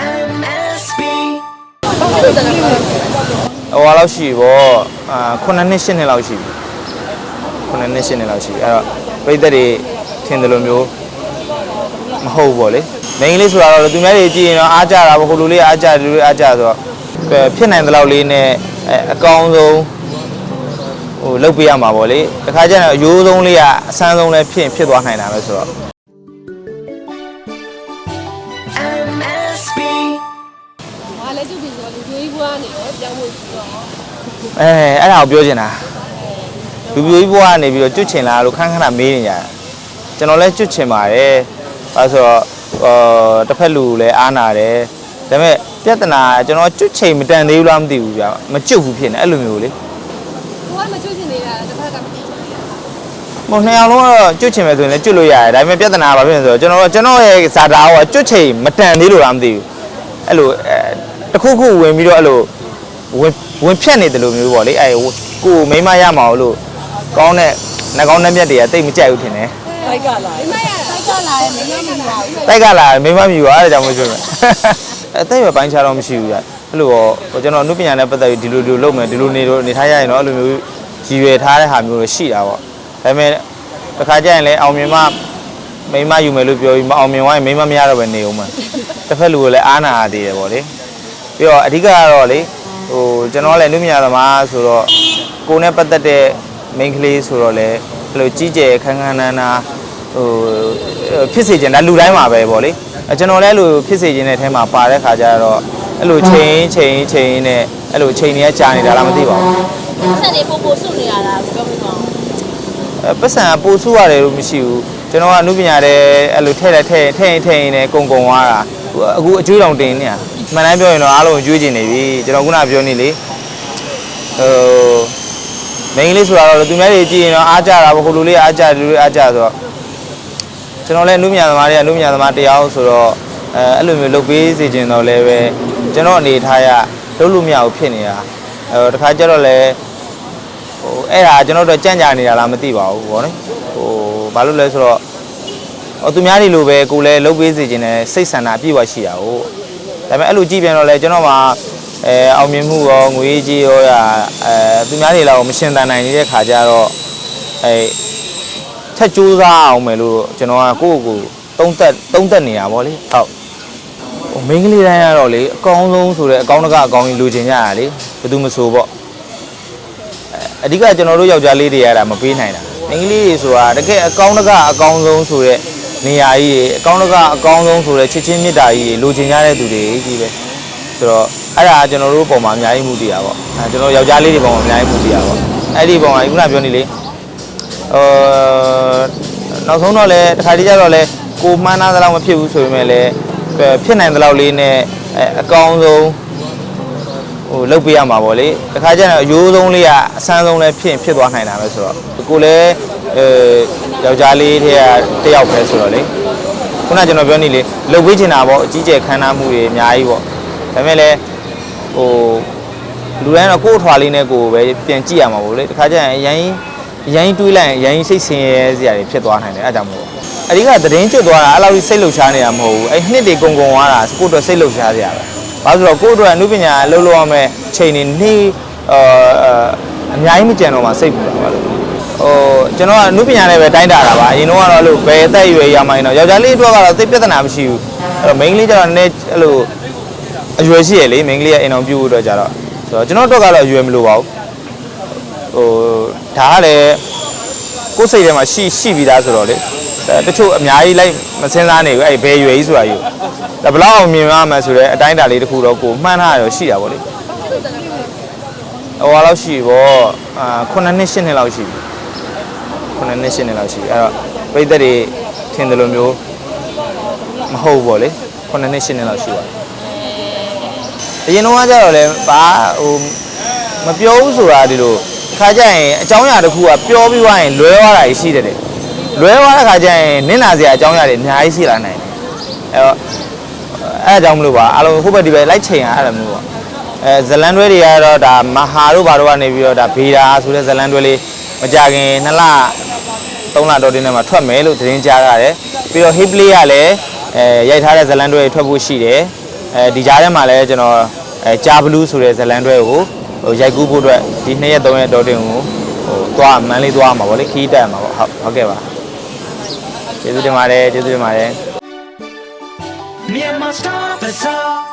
MSB ဟိုဟာလောက်ရှိပြီပေါ့အာ9နှစ်10နှစ်လောက်ရှိပြီ9နှစ်10နှစ်လောက်ရှိပြီအဲ့တော့ပြိသက်တွေထင်တယ်လို့မျိုးမဟုတ်ဘူးပေါ့လေမိန်းကလေးဆိုတာတော့သူများတွေကြည့်ရင်တော့အားကြတာပေါ့ဟိုလိုလေးအားကြဒီလိုလေးအားကြဆိုတော့ဖြစ်နိုင်တဲ့လောက်လေးနဲ့အဲအကောင်းဆုံးဟိုလုပ်ပေးရမှာပေါ့လေတခါကျရင်အယိုးဆုံးလေးကအဆန်းဆုံးလေးဖြစ်ဖြစ်သွားနိုင်တာပဲဆိုတော့ လည်းကျုပ်ပြီးဆိုတော့လူကြီးဘွားနေရောကြောင်းဝင်ပြီးတော့အဲအဲ့ဒါကိုပြောချင်တာလူပြိုကြီးဘွားကနေပြီးတော့ကျွတ်ချင်လာလို့ခန်းခဏမေးနေကြတာကျွန်တော်လည်းကျွတ်ချင်ပါတယ်အဲဆိုတော့အာတစ်ဖက်လူလည်းအားနာတယ်ဒါပေမဲ့ပြဿနာကကျွန်တော်ကျွတ်ချိန်မတန်သေးဘူးလားမသိဘူးဗျာမကျွတ်ဘူးဖြစ်နေအဲ့လိုမျိုးလေကိုကမချွတ်ချင်နေတာတစ်ဖက်ကမချွတ်ချင်နေတာဟိုနှစ်ယောက်လုံးကတော့ကျွတ်ချင်မယ်ဆိုရင်လည်းကျွတ်လို့ရတယ်ဒါပေမဲ့ပြဿနာကဘာဖြစ်လဲဆိုတော့ကျွန်တော်ကျွန်တော်ရဲ့ဇာတာကကျွတ်ချိန်မတန်သေးလို့လားမသိဘူးအဲ့လိုအဲ တစ်ခုခုဝင်ပြီးတော့အဲ့လိုဝင်ဝင်ဖြတ်နေတယ်လို့မျိုးပေါ့လေအဲကိုမိမရမှာလို့ကောင်းတဲ့နှကောင်းနှက်မြက်တွေကတိတ်မကြိုက်ဘူးထင်တယ်အိုက်ကလာအိမ်မရအိုက်ကလာရဲ့မင်းမမလာဘူးတိုက်ကလာမိမမြူအားဒါကြောင့်မကျွတ်မယ်အဲတိတ်ရပိုင်းခြားတော့မရှိဘူးဗျအဲ့လိုတော့ဟိုကျွန်တော်အနုပညာနဲ့ပတ်သက်ပြီးဒီလိုဒီလိုလုပ်မယ်ဒီလိုနေတော့နေထားရရင်တော့အဲ့လိုမျိုးရည်ရွယ်ထားတဲ့ဟာမျိုးတွေရှိတာပေါ့ဒါပေမဲ့တစ်ခါကျရင်လည်းအောင်မြင်မှမိမယူမယ်လို့ပြောပြီးမအောင်မြင်သွားရင်မိမမရတော့ပဲနေအောင်မှာတစ်ဖက်လူကလည်းအားနာရသေးတယ်ပေါ့လေ ပြီးတော့အဓိကကတော့လေဟိုကျွန်တော်လည်းအနုပညာသမားဆိုတော့ကိုယ်နဲ့ပတ်သက်တဲ့ main ကလေးဆိုတော့လေအဲ့လိုကြီးကျယ်ခန်းခန်းနာနာဟိုဖြစ်စေချင်တာလူတိုင်းမှာပဲပေါ့လေအဲကျွန်တော်လည်းအဲ့လိုဖြစ်စေချင်တဲ့အထဲမှာပါတဲ့ခါကျတော့အဲ့လိုချိန်ချိန်ချိန်နဲ့အဲ့လိုချိန်တွေကကြာနေတာလားမသိပါဘူးဆက်နေပို့ပို့ဆုနေရတာပြောပြပါဦးအဲပတ်စံပို့ဆူရတယ်လို့မရှိဘူးကျွန်တော်ကအမှုပညာတဲ့အဲ့လိုထည့်လိုက်ထည့်ထည့်ရင်ထည့်ရင်လည်းကုံကုံသွားတာအခုအကျွေးတောင်တင်နေတာ မှန်တိုင်းပြောရင်တော့အားလုံးအကျွေးကျင်နေပြီကျွန်တော်ခုနပြောနေလေဟိုမိန်းကလေးဆိုတာတော့သူများတွေကြည့်ရင်တော့အားကြတာပေါ့ဟိုလိုလေးအားကြဒီလိုလေးအားကြဆိုတော့ကျွန်တော်လည်းအမှုပညာသမားတွေကအမှုပညာသမားတရားဆိုတော့အဲအဲ့လိုမျိုးလုပ်ပေးစေချင်တော့လည်းပဲကျွန်တော်အနေထားရလုပ်လို့မရဘူးဖြစ်နေတာအဲတခါကျတော့လည်းဟိုအဲ့ဒါကျွန်တော်တို့ကြံ့ကြာနေတာလားမသိပါဘူးဗောနော်ဟိုဘာလို့လဲဆိုတော့ဟိုသူများတွေလိုပဲကိုယ်လည်းလုပ်ပေးစေခြင်းနဲ့စိတ်ဆန္ဒအပြည့်အဝရှိတာဟုတ် ဒါပေမဲ့အဲ့လိုကြည့်ပြန်တော့လဲကျွန်တော်မှာအဲအောင်မြင်မှုရောငွေကြေးရောရအဲသူများတွေလောက်မရှင်းတန်နိုင်နေတဲ့ခါကျတော့အဲထက်ကြိုးစားအောင်မယ်လို့ကျွန်တော်ကကိုယ့်ကိုယ်သုံးသက်သုံးသက်နေတာဗောလေဟုတ်ဟိုမိန်းကလေးတိုင်းကတော့လေအကောင်းဆုံးဆိုတဲ့အကောင်းတကအကောင်းကြီးလိုချင်ကြတာလေဘယ်သူမဆိုပေါ့အဓိကကျွန်တော်တို့ယောက်ျားလေးတွေရတာမပေးနိုင်တာအင်္ဂလိပ်တွေဆိုတာတကယ်အကောင်းတကအကောင်းဆုံးဆိုတဲ့ နေရာကြီးတွေအကောင်းတကအကောင်းဆုံးဆိုတဲ့ချစ်ချင်းမေတ္တာကြီးတွေလိုချင်ကြတဲ့သူတွေကြီးပဲဆိုတော့အဲ့ဒါကျွန်တော်တို့ပုံမှာအများကြီးမှုတည်တာပေါ့အဲကျွန်တော်ယောက်ျားလေးတွေပုံမှာအများကြီးမှုတည်တာပေါ့အဲ့ဒီပုံမှာခုနပြောနေလေဟိုနောက်ဆုံးတော့လေတခါတည်းကျတော့လေကိုမှန်းသားသလောက်မဖြစ်ဘူးဆိုပေမဲ့လည်းဖြစ်နိုင်သလောက်လေးနဲ့အကောင်းဆုံးဟိုလုတ်ပေးရမှာပေါ့လေတခါကျရင်အယိုးဆုံးလေးကအဆန်းဆုံးလေးဖြစ်ဖြစ်သွားနိုင်တာပဲဆိုတော့ကိုလည်း အဲယောက်ျားလေးတည်းကတယောက်ပဲဆိုတော့လေခုနကကျွန်တော်ပြောနေလေလုတ်ပေးချင်တာပေါ့အကြီးကျယ်ခမ်းနားမှုတွေအများကြီးပေါ့ဒါပေမဲ့လည်းဟိုလူတိုင်းတော့ကိုယ့်အထွာလေးနဲ့ကိုယ်ပဲပြန်ကြည့်ရမှာပေါ့လေတခါကျရင်အရင်အရင်တွေးလိုက်ရင်အရင်စိတ်ဆင်းရဲစရာတွေဖြစ်သွားနိုင်တယ်အဲဒါကြောင့်မို့အဓိကသတင်းကျွတ်သွားတာအဲ့လိုစိတ်လှုပ်ရှားနေတာမဟုတ်ဘူးအဲ့နှစ်တွေကုံကုံသွားတာကိုယ့်အတွက်စိတ်လှုပ်ရှားစရာပဲဘာလို့လဲဆိုတော့ကိုယ့်အတွက်အမှုပညာအလုပ်လုပ်ရမယ့်ချိန်နေနေအာအများကြီးမကြံတော့မှစိတ်ပူတာပါလို့ ဟိုကျွန်တော်ကအမှုပညာနဲ့ပဲတိုင်းတာတာပါအရင်တော့ကတော့အဲ့လိုဘယ်အသက်အရွယ်ရမှန်းတော့ယောက်ျားလေးအတွက်ကတော့သိပြဿနာမရှိဘူးအဲ့တော့ main လေးကျတော့နည်းအဲ့လိုအရွယ်ရှိရလေ main လေးကအိမ်အောင်ပြုတ်အတွက်ကြတော့ဆိုတော့ကျွန်တော်အတွက်ကတော့အရွယ်မလိုပါဘူးဟိုဒါကလည်းကိုယ်စိတ်ထဲမှာရှိရှိပြီးသားဆိုတော့လေတချို့အများကြီးလိုက်မစင်းစားနေဘူးအဲ့ဘယ်ရွယ်ကြီးဆိုတာယူဒါဘလောက်အောင်မြင်ရမှာဆိုတော့အတိုင်းအတာလေးတစ်ခုတော့ကိုမှန်းထားရတော့ရှိတာပေါ့လေဟိုဟာလောက်ရှိပေါ့အာ9နှစ်10နှစ်လောက်ရှိပြီ 9နှစ်10နှစ်လောက်ရှိပြီအဲ့တော့ပြိသက်တွေထင်တယ်လို့မျိုးမဟုတ်ဘူးပေါ့လေ9နှစ်10နှစ်လောက်ရှိပါတယ်အရင်တော့ကကြတော့လေဘာဟိုမပြောဘူးဆိုတာဒီလိုခါကြရင်အကြောင်းအရာတစ်ခုကပြောပြီးသွားရင်လွဲသွားတာရှိတယ်လေလွဲသွားတဲ့ခါကျရင်နင့်နာစရာအကြောင်းအရာတွေအများကြီးရှိလာနိုင်တယ်အဲ့တော့အဲ့ဒါကြောင့်မလို့ပါအားလုံးဟိုဘက်ဒီဘက်လိုက်ချိန်ရအဲ့လိုမျိုးပေါ့အဲဇလန်တွဲတွေကတော့ဒါမဟာတို့ဘာတို့ကနေပြီးတော့ဒါဘေဒါဆိုတဲ့ဇလန်တွဲလေးမကြခင်2လ 3လတော့တင်းထဲမှာထွက်မယ်လို့သတင်းကြားရတယ်ပြီးတော့ hip play ကလည်းအဲရိုက်ထားတဲ့ဇလန်တွဲတွေထွက်ဖို့ရှိတယ်အဲဒီကြားထဲမှာလည်းကျွန်တော်အဲဂျာဘလူးဆိုတဲ့ဇလန်တွဲကိုဟိုရိုက်ကူးဖို့အတွက်ဒီ2ရက်3ရက်တော့တင်ကိုဟိုသွားမန်းလေးသွားမှာပေါ့လေခီးတက်မှာပေါ့ဟုတ်ဟုတ်ကဲ့ပါကျေးဇူးတင်ပါတယ်ကျေးဇူးတင်ပါတယ် Myanmar Star Bazaar.